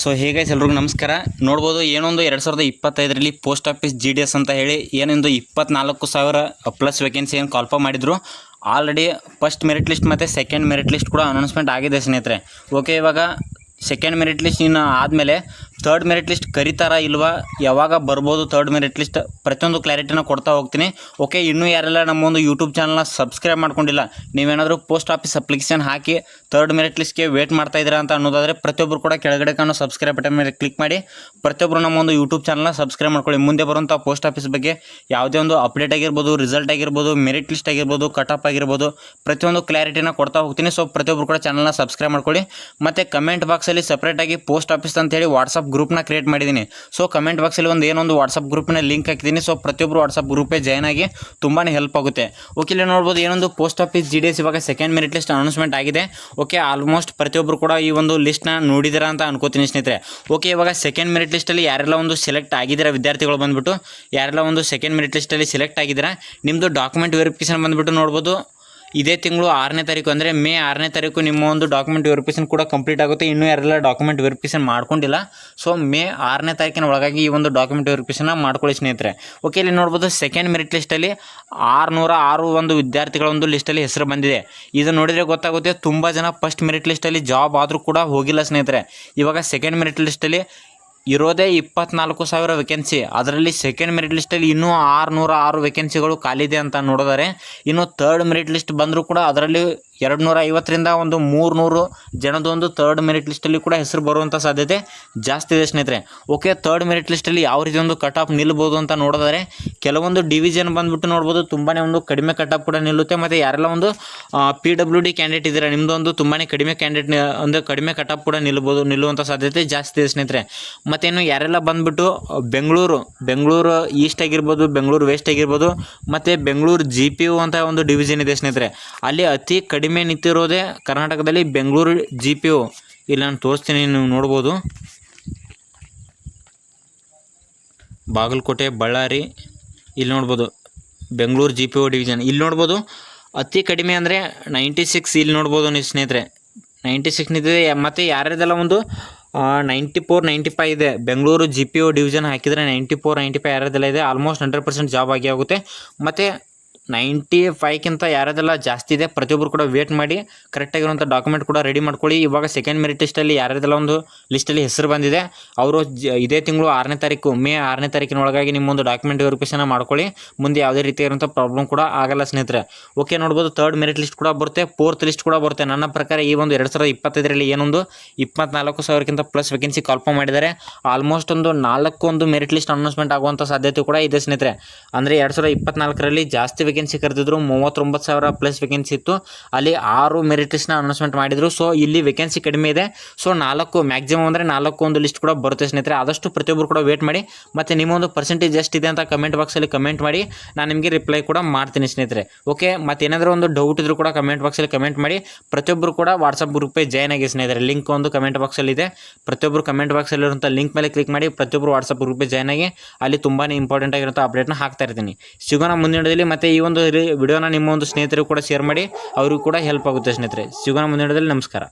So ಹೇಗೆ ಎಲ್ರಿಗೂ ನಮಸ್ಕಾರ. ನೋಡ್ಬೋದು, ಏನೊಂದು ಎರಡು ಸಾವಿರದ ಇಪ್ಪತ್ತೈದರಲ್ಲಿ post office G D S ಅಂತ ಹೇಳಿ ಏನೊಂದು ಇಪ್ಪತ್ನಾಲ್ಕು ಸಾವಿರ ಪ್ಲಸ್ ವೇಕೆನ್ಸಿ ಏನು ಕಾಲ್ಪ ಮಾಡಿದ್ರು. ಆಲ್ರೆಡಿ ಫಸ್ಟ್ ಮೆರಿಟ್ ಲಿಸ್ಟ್ ಮತ್ತು ಸೆಕೆಂಡ್ ಮೆರಿಟ್ ಲಿಸ್ಟ್ ಕೂಡ ಅನೌನ್ಸ್ಮೆಂಟ್ ಆಗಿದೆ, ಸ್ನೇಹಿತರೆ. ಓಕೆ ಇವಾಗ ಸೆಕೆಂಡ್ ಮೆರಿಟ್ ಲಿಸ್ಟ್ ಇನ್ನು ಆದಮೇಲೆ ತರ್ಡ್ ಮೆರಿಟ್ ಲಿಸ್ಟ್ ಕರೀತಾರ ಇಲ್ವಾ? ಯಾವಾಗ ಬರ್ಬೋದು ಥರ್ಡ್ ಮೆರಿಟ್ ಲಿಸ್ಟ್ ಪ್ರತಿಯೊಂದು ಕ್ಲಾರಿಟಿನ ಕೊಡ್ತಾ ಹೋಗ್ತೀನಿ. ಓಕೆ ಇನ್ನೂ ಯಾರೆಲ್ಲ ನಮ್ಮ ಒಂದು ಯೂಟ್ಯೂಬ್ ಚಾನಲ್ನ ಸಬ್ಸ್ಕ್ರೈಬ್ ಮಾಡ್ಕೊಂಡಿಲ್ಲ, ನೀವೇನಾದರೂ ಪೋಸ್ಟ್ ಆಫೀಸ್ ಅಪ್ಲಿಕೇಶನ್ ಹಾಕಿ ಥರ್ಡ್ ಮೆರಿಟ್ ಲಿಸ್ಟ್ಗೆ ವೇಟ್ ಮಾಡ್ತಾ ಇದ್ದೀರಾ ಅಂತ ಅನ್ನೋದಾದರೆ ಪ್ರತಿಯೊಬ್ಬರು ಕೂಡ ಕೆಳಗಡೆ ಕಾಣೋ ಸಬ್ಸ್ಕ್ರೈಬ್ ಬಟನ್ ಮೇಲೆ ಕ್ಲಿಕ್ ಮಾಡಿ ಪ್ರತಿಯೊಬ್ಬರು ನಮ್ಮ ಒಂದು ಯೂಟ್ಯೂಬ್ ಚಾನಲ್ನ ಸಬ್ಸ್ಕ್ರೈಬ್ ಮಾಡ್ಕೊಳ್ಳಿ. ಮುಂದೆ ಬರುವಂಥ ಪೋಸ್ಟ್ ಆಫೀಸ್ ಬಗ್ಗೆ ಯಾವುದೇ ಒಂದು ಅಪ್ಡೇಟ್ ಆಗಿರ್ಬೋದು ರಿಸಲ್ಟ್ ಆಗಿರ್ಬೋದು ಮೆರಿಟ್ ಲಿಸ್ಟ್ ಆಗಿರ್ಬೋದು ಕಟ್ ಆಫ್ ಆಗಿರ್ಬೋದು, ಪ್ರತಿಯೊಂದು ಕ್ಲಾರಿಟಿನ ಕೊಡ್ತಾ ಹೋಗ್ತೀನಿ. ಸೊ ಪ್ರತಿಯೊಬ್ಬರು ಕೂಡ ಚಾನಲ್ನ ಸಬ್ಸ್ಕ್ರೈಬ್ ಮಾಡ್ಕೊಳ್ಳಿ. ಮತ್ತು ಕಮೆಂಟ್ ಬಾಕ್ಸಲ್ಲಿ ಸಪ್ರೇಟಾಗಿ ಪೋಸ್ಟ್ ಆಫೀಸ್ ಅಂತೇಳಿ ವಾಟ್ಸಪ್ ಗ್ರೂಪ್ನ ಕ್ರಿಯೇಟ್ ಮಾಡಿದ್ದೀನಿ ಸೊ ಕಮೆಂಟ್ ಬಾಕ್ಸಲ್ಲಿ ಒಂದು ಏನೊಂದು ವಾಟ್ಸಪ್ ಗ್ರೂಪ್ನ ಲಿಂಕ್ ಹಾಕಿದ್ದೀನಿ ಸೊ ಪ್ರತಿಯೊಬ್ಬರು ವಾಟ್ಸಪ್ ಗ್ರೂಪೇ ಜಾಯ್ನ್ ಆಗಿ ತುಂಬಾ ಹೆಲ್ಪ್ ಆಗುತ್ತೆ. ಓಕೆ ಇಲ್ಲಿ ನೋಡ್ಬೋದು ಏನೊಂದು post office G D S ಇವಾಗ ಸೆಕೆಂಡ್ ಮೆರಿಟ್ ಲಿಸ್ಟ್ ಅನೌನ್ಸ್ಮೆಂಟ್ ಆಗಿದೆ. ಓಕೆ ಆಲ್ಮೋಸ್ಟ್ ಪ್ರತಿಯೊಬ್ಬರು ಕೂಡ ಈ ಒಂದು ಲಿಸ್ಟ್ನ ನೋಡಿದಿರ ಅಂತ ಅನ್ಕೋತೀನಿ ಸ್ನೇಹಿತರೆ. ಓಕೆ ಇವಾಗ ಸೆಕೆಂಡ್ ಮೆರಿಟ್ ಲಿಸ್ಟಲ್ಲಿ ಯಾರೆಲ್ಲ ಒಂದು ಸೆಲೆಕ್ಟ್ ಆಗಿದ್ದೀರಾ ವಿದ್ಯಾರ್ಥಿಗಳು ಬಂದ್ಬಿಟ್ಟು? ಯಾರೆಲ್ಲ ಒಂದು ಸೆಕೆಂಡ್ ಮೆರಿಟ್ ಲಿಸ್ಟಲ್ಲಿ ಸೆಲೆಕ್ಟ್ ಆಗಿದ್ದೀರಾ? ನಿಮ್ಮದು ಡಾಕ್ಯುಮೆಂಟ್ ವೆರಿಫಿಕೇಶನ್ ಬಂದ್ಬಿಟ್ಟು ನೋಡ್ಬೋದು. ಇದೇ ತಿಂಗಳು ಆರನೇ ತಾರೀಕು ಅಂದರೆ ಮೇ ಆರನೇ ತಾರೀಕು ನಿಮ್ಮ ಒಂದು ಡಾಕ್ಯುಮೆಂಟ್ ವೆರಿಫಿಕೇಷನ್ ಕೂಡ ಕಂಪ್ಲೀಟ್ ಆಗುತ್ತೆ. ಇನ್ನೂ ಯಾರೆಲ್ಲ ಡಾಕ್ಯುಮೆಂಟ್ ವೆರಿಫಿಕೇಷನ್ ಮಾಡ್ಕೊಂಡಿಲ್ಲ. ಸೊ ಮೇ ಆರನೇ ತಾರೀಕಿನ ಒಳಗಾಗಿ ಈ ಒಂದು ಡಾಕ್ಯುಮೆಂಟ್ ವೆರಿಫಿಕೇಷನ್ನ ಮಾಡ್ಕೊಳ್ಳಿ ಸ್ನೇಹಿತರೆ. ಓಕೆ ಇಲ್ಲಿ ನೋಡ್ಬೋದು ಸೆಕೆಂಡ್ ಮೆರಿಟ್ ಲಿಸ್ಟಲ್ಲಿ ಆರುನೂರ ಆರು ಒಂದು ವಿದ್ಯಾರ್ಥಿಗಳ ಒಂದು ಲಿಸ್ಟಲ್ಲಿ ಹೆಸರು ಬಂದಿದೆ. ಇದು ನೋಡಿದರೆ ಗೊತ್ತಾಗುತ್ತೆ, ತುಂಬ ಜನ ಫಸ್ಟ್ ಮೆರಿಟ್ ಲಿಸ್ಟಲ್ಲಿ ಜಾಬ್ ಆದರೂ ಕೂಡ ಹೋಗಿಲ್ಲ ಸ್ನೇಹಿತರೆ. ಇವಾಗ ಸೆಕೆಂಡ್ ಮೆರಿಟ್ ಲಿಸ್ಟಲ್ಲಿ ಇರೋದೇ ಇಪ್ಪತ್ನಾಲ್ಕು ಸಾವಿರ ವೇಕೆನ್ಸಿ ಅದರಲ್ಲಿ ಸೆಕೆಂಡ್ ಮೆರಿಟ್ ಲಿಸ್ಟಲ್ಲಿ ಇನ್ನೂ ಆರುನೂರ ಆರು ವೇಕೆನ್ಸಿಗಳು ಖಾಲಿದೆ ಅಂತ ನೋಡಿದರೆ, ಇನ್ನು ಥರ್ಡ್ ಮೆರಿಟ್ ಲಿಸ್ಟ್ ಬಂದರೂ ಕೂಡ ಅದರಲ್ಲಿ ಎರಡು ನೂರ ಐವತ್ತರಿಂದ ಒಂದು ಮೂರುನೂರು ಜನದೊಂದು ತರ್ಡ್ ಮೆರಿಟ್ ಲಿಸ್ಟಲ್ಲಿ ಕೂಡ ಹೆಸರು ಬರುವಂಥ ಸಾಧ್ಯತೆ ಜಾಸ್ತಿ ಇದೆ ಸ್ನೇಹಿತರೆ. ಓಕೆ ತರ್ಡ್ ಮೆರಿಟ್ ಲಿಸ್ಟಲ್ಲಿ ಯಾವ ರೀತಿ ಒಂದು ಕಟ್ ಆಫ್ ನಿಲ್ಬೋದು ಅಂತ ನೋಡಿದ್ರೆ ಕೆಲವೊಂದು ಡಿವಿಷನ್ ಬಂದುಬಿಟ್ಟು ನೋಡ್ಬೋದು ತುಂಬಾ ಒಂದು ಕಡಿಮೆ ಕಟ್ ಆಫ್ ಕೂಡ ನಿಲ್ಲುತ್ತೆ. ಮತ್ತು ಯಾರೆಲ್ಲ ಒಂದು ಪಿ ಡಬ್ಲ್ಯೂ ಡಿ ಕ್ಯಾಂಡಿಡೇಟ್ ಇದ್ದೀರಾ ನಿಮ್ಮದೊಂದು ತುಂಬಾ ಕಡಿಮೆ ಕ್ಯಾಂಡಿಡೇಟ್ ಒಂದು ಕಡಿಮೆ ಕಟ್ ಆಫ್ ಕೂಡ ನಿಲ್ಬೋದು ನಿಲ್ಲುವಂಥ ಸಾಧ್ಯತೆ ಜಾಸ್ತಿ ಇದೆ ಸ್ನೇಹಿತರೆ. ಮತ್ತೇನು ಯಾರೆಲ್ಲ ಬಂದುಬಿಟ್ಟು, ಬೆಂಗಳೂರು ಬೆಂಗಳೂರು ಈಸ್ಟ್ ಆಗಿರ್ಬೋದು, ಬೆಂಗಳೂರು ವೆಸ್ಟ್ ಆಗಿರ್ಬೋದು, ಮತ್ತು ಬೆಂಗಳೂರು ಜಿ ಪಿ ಯು ಅಂತ ಒಂದು ಡಿವಿಷನ್ ಇದೆ ಸ್ನೇಹಿತರೆ. ಅಲ್ಲಿ ಅತಿ ಕಡಿಮೆ ನಿಂತಿರೋದೇ ಕರ್ನಾಟಕದಲ್ಲಿ ಬೆಂಗಳೂರು ಜಿ ಪಿ ಯು ಇಲ್ಲಿ ನಾನು ತೋರಿಸ್ತೀನಿ, ನೀವು ನೋಡ್ಬೋದು. ಬಾಗಲಕೋಟೆ, ಬಳ್ಳಾರಿ, ಇಲ್ಲಿ ನೋಡ್ಬೋದು. Bengaluru G P O division ಇಲ್ಲಿ ನೋಡ್ಬೋದು, ಅತಿ ಕಡಿಮೆ ಅಂದರೆ ನೈಂಟಿ ಸಿಕ್ಸ್ ಇಲ್ಲಿ ನೋಡ್ಬೋದು ನೀವು ಸ್ನೇಹಿತರೆ. ನೈಂಟಿ ಸಿಕ್ಸ್ ನಿಂತಿದೆ ಮತ್ತು ಯಾರ್ಯಾರ್ದೆಲ್ಲ ಒಂದು ನೈಂಟಿ ಫೋರ್ ನೈಂಟಿ ಫೈವ್ ಇದೆ. Bengaluru G P O division ಹಾಕಿದರೆ ನೈಂಟಿ ಫೋರ್ ನೈಂಟಿ ಫೈವ್ ಯಾರ್ಯಾರ್ದೆಲ್ಲ ಇದೆ ಆಲ್ಮೋಸ್ಟ್ ಹಂಡ್ರೆಡ್ ಪರ್ಸೆಂಟ್ ಜಾಬ್ ಆಗಿ ಆಗುತ್ತೆ. ಮತ್ತು ನೈಂಟಿ ಫೈವ್ಗಿಂತ ಯಾರದೆಲ್ಲ ಜಾಸ್ತಿ ಇದೆ ಪ್ರತಿಯೊಬ್ಬರು ಕೂಡ ವೇಟ್ ಮಾಡಿ ಕರೆಕ್ಟಾಗಿರುವಂಥ ಡಾಕ್ಯುಮೆಂಟ್ ಕೂಡ ರೆಡಿ ಮಾಡ್ಕೊಳ್ಳಿ. ಇವಾಗ ಸೆಕೆಂಡ್ ಮೆರಿಟ್ ಲಿಸ್ಟಲ್ಲಿ ಯಾರದೆಲ್ಲ ಒಂದು ಲಿಸ್ಟಲ್ಲಿ ಹೆಸರು ಬಂದಿದೆ, ಅವರು ಇದೇ ತಿಂಗಳು ಆರನೇ ತಾರೀಕು, ಮೇ ಆರನೇ ತಾರೀಕಿನ ಒಳಗಾಗಿ ನಿಮ್ಮೊಂದು ಡಾಕ್ಯುಮೆಂಟ್ ವೆರಿಫಿಕೇಷನ್ ಮಾಡ್ಕೊಳ್ಳಿ. ಮುಂದೆ ಯಾವುದೇ ರೀತಿ ಇರುವಂಥ ಪ್ರಾಬ್ಲಮ್ ಕೂಡ ಆಗಲ್ಲ ಸ್ನೇಹಿತರೆ. ಓಕೆ ನೋಡ್ಬೋದು ತರ್ಡ್ ಮೆರಿಟ್ ಲಿಸ್ಟ್ ಕೂಡ ಬರುತ್ತೆ ಫೋರ್ತ್ ಲಿಸ್ಟ್ ಕೂಡ ಬರುತ್ತೆ. ನನ್ನ ಪ್ರಕಾರ ಈ ಒಂದು ಎರಡು ಸಾವಿರದ ಇಪ್ಪತ್ತೈದರಲ್ಲಿ ಏನೊಂದು ಇಪ್ಪತ್ನಾಲ್ಕು ಸಾವಿರಕ್ಕಿಂತ ಪ್ಲಸ್ ವೇಕೆನ್ಸಿ ಕಾಲ್ಪ ಮಾಡಿದ್ದಾರೆ. ಆಲ್ಮೋಸ್ಟ್ ಒಂದು ನಾಲ್ಕು ಒಂದು ಮೆರಿಟ್ ಲಿಸ್ಟ್ ಅನೌನ್ಸ್ಮೆಂಟ್ ಆಗುವಂಥ ಸಾಧ್ಯತೆ ಕೂಡ ಇದೆ ಸ್ನೇಹಿತರೆ. ಅಂದರೆ ಎರಡು ಸಾವಿರದ ಇಪ್ಪತ್ನಾಲ್ಕರಲ್ಲಿ ಜಾಸ್ತಿ ಕರೆದಿದ್ರು, ಮೂವತ್ತೊಂಬತ್ತು ಸಾವಿರ ಪ್ಲಸ್ ವೇಕೆನ್ಸಿ ಇತ್ತು. ಅಲ್ಲಿ ಆರು ಮೆರಿಟ್ ಲಿಸ್ಟ್ನ ಅನೌನ್ಸ್ಮೆಂಟ್ ಮಾಡಿದರು. ಸೊ ಇಲ್ಲಿ ವೇಕೆನ್ಸಿ ಕಡಿಮೆ ಇದೆ. ಸೊ ನಾಲ್ಕು ಮ್ಯಾಕ್ಸಿಮಮ್ ಅಂದರೆ ನಾಲ್ಕು ಒಂದು ಲಿಸ್ಟ್ ಕೂಡ ಬರುತ್ತೆ ಸ್ನೇಹಿತರೆ. ಆದಷ್ಟು ಪ್ರತಿಯೊಬ್ಬರು ಕೂಡ ವೇಟ್ ಮಾಡಿ. ಮತ್ತು ನಿಮ್ಮೊಂದು ಪರ್ಸೆಂಟೇಜ್ ಎಷ್ಟಿದೆ ಅಂತ ಕಮೆಂಟ್ ಬಾಕ್ಸಲ್ಲಿ ಕಮೆಂಟ್ ಮಾಡಿ. ನಾನು ನಿಮಗೆ ರಿಪ್ಲೈ ಕೂಡ ಮಾಡ್ತೀನಿ ಸ್ನೇಹಿತರೆ. ಓಕೆ ಮತ್ತು ಏನಾದರೂ ಒಂದು ಡೌಟ್ ಇದ್ರೂ ಕೂಡ ಕಮೆಂಟ್ ಬಾಕ್ಸಲ್ಲಿ ಕಮೆಂಟ್ ಮಾಡಿ. ಪ್ರತಿಯೊಬ್ಬರು ಕೂಡ ವಾಟ್ಸಪ್ ಗ್ರೂಪೇ ಜಾಯ್ನ್ ಆಗಿ ಸ್ನೇಹಿತರೆ. ಲಿಂಕ್ ಒಂದು ಕಮೆಂಟ್ ಬಾಕ್ಸಲ್ಲಿ ಇದೆ. ಪ್ರತಿಯೊಬ್ಬರು ಕಮೆಂಟ್ ಬಾಕ್ಸಲ್ಲಿರುವಂಥ ಲಿಂಕ್ ಮೇಲೆ ಕ್ಲಿಕ್ ಮಾಡಿ. ಪ್ರತಿಯೊಬ್ಬರು ವಾಟ್ಸಪ್ ಗ್ರೂಪೇ ಜಾಯ್ನ್ ಆಗಿ. ಅಲ್ಲಿ ತುಂಬಾ ಇಂಪಾರ್ಟೆಂಟ್ ಆಗಿರುವಂಥ ಅಪ್ಡೇಟ್ನ ಹಾಕ್ತಾ ಇರ್ತೀನಿ. ಸಿಗೋಣ ಮುಂದಿನ ಮತ್ತೆ ಮತ್ತು ಈ ಒಂದು ವಿಡಿಯೋನ ನಿಮ್ಮ ಒಂದು ಸ್ನೇಹಿತರಿಗೂ ಕೂಡ ಶೇರ್ ಮಾಡಿ, ಅವರಿಗೂ ಕೂಡ ಹೆಲ್ಪ್ ಆಗುತ್ತೆ ಸ್ನೇಹಿತರೆ. ಸಿಗೋಣ ಮುಂದಿನ ನಮಸ್ಕಾರ.